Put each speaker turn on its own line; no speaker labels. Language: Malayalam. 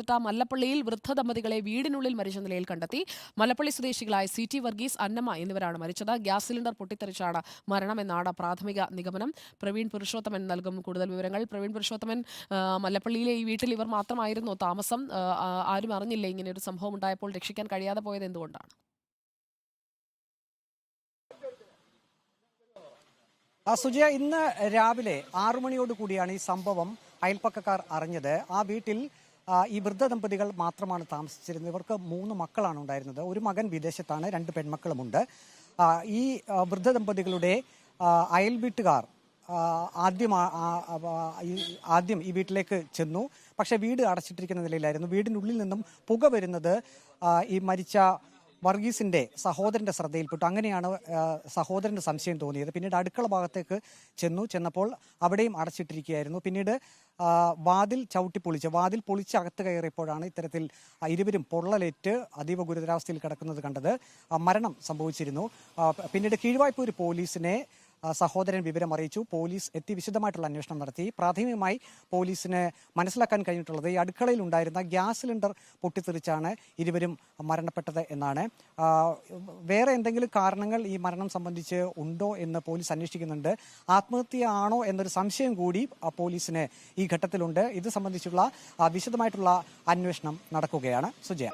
പത്തനംതിട്ട മല്ലപ്പള്ളിയിൽ വൃദ്ധ ദമ്പതികളെ വീടിനുള്ളിൽ മരിച്ച നിലയിൽ കണ്ടെത്തി. മല്ലപ്പള്ളി സ്വദേശികളായ സി ടി വർഗീസ് അന്നമ്മ എന്നിവരാണ് മരിച്ചത്. ഗ്യാസ് സിലിണ്ടർ പൊട്ടിത്തെറിച്ചാണ് മരണമെന്നാണ് പ്രാഥമിക നിഗമനം. പ്രവീൺ പുരുഷോത്തമൻ നൽകും കൂടുതൽ വിവരങ്ങൾ. പ്രവീൺ പുരുഷോത്തമൻ മല്ലപ്പള്ളിയിലെ ഈ വീട്ടിൽ ഇവർ മാത്രമായിരുന്നു താമസം. ആരും അറിഞ്ഞില്ല ഇങ്ങനെ ഒരു സംഭവം ഉണ്ടായപ്പോൾ രക്ഷിക്കാൻ കഴിയാതെ പോയത് എന്തുകൊണ്ടാണ്?
സുജയ ഇന്ന് രാവിലെ ആറു മണിയോട് കൂടിയാണ് ഈ സംഭവം അയൽപ്പക്കക്കാർ അറിഞ്ഞത്. ആ വീട്ടിൽ ഈ വൃദ്ധ ദമ്പതികൾ മാത്രമാണ് താമസിച്ചിരുന്നത്. ഇവർക്ക് മൂന്ന് മക്കളാണ് ഉണ്ടായിരുന്നത്. ഒരു മകൻ വിദേശത്താണ് രണ്ട് പെൺമക്കളുമുണ്ട്. ഈ വൃദ്ധ ദമ്പതികളുടെ അയൽ വീട്ടുകാർ ആദ്യം ആദ്യം ഈ വീട്ടിലേക്ക് ചെന്നു. പക്ഷേ വീട് അടച്ചിട്ടിരിക്കുന്ന നിലയിലായിരുന്നു. വീടിനുള്ളിൽ നിന്നും പുക വരുന്നത് ഈ മരിച്ച വർഗീസിന്റെ സഹോദരന്റെ ശ്രദ്ധയിൽപ്പെട്ടു. അങ്ങനെയാണ് സഹോദരന്റെ സംശയം തോന്നിയത്. പിന്നീട് അടുക്കള ഭാഗത്തേക്ക് ചെന്നു. ചെന്നപ്പോൾ അവിടെയും അടച്ചിട്ടിരിക്കുകയായിരുന്നു. പിന്നീട് വാതിൽ ചവിട്ടി പൊളിച്ച്. വാതിൽ പൊളിച്ച് അകത്ത് കയറിയപ്പോഴാണ് ഇത്തരത്തിൽ ഇരുവരും പൊള്ളലേറ്റ് അതീവ ഗുരുതരാവസ്ഥയിൽ കിടക്കുന്നത് കണ്ടത് മരണം സംഭവിച്ചിരുന്നു. പിന്നീട് കീഴ്വായ്പൂർ പോലീസിനെ സഹോദരൻ വിവരം അറിയിച്ചു. പോലീസ് എത്തി വിശദമായിട്ടുള്ള അന്വേഷണം നടത്തി. പ്രാഥമികമായി പോലീസിന് മനസ്സിലാക്കാൻ കഴിഞ്ഞിട്ടുള്ളത് ഈ അടുക്കളയിൽ ഉണ്ടായിരുന്ന ഗ്യാസ് സിലിണ്ടർ പൊട്ടിത്തെറിച്ചാണ് ഇരുവരും മരണപ്പെട്ടത് എന്നാണ്. വേറെ എന്തെങ്കിലും കാരണങ്ങൾ ഈ മരണം സംബന്ധിച്ച് ഉണ്ടോ എന്ന് പോലീസ് അന്വേഷിക്കുന്നുണ്ട്. ആത്മഹത്യയാണോ എന്നൊരു സംശയം കൂടി പോലീസിന് ഈ ഘട്ടത്തിലുണ്ട്. ഇത് സംബന്ധിച്ചുള്ള വിശദമായിട്ടുള്ള അന്വേഷണം നടക്കുകയാണ്. സുജയ.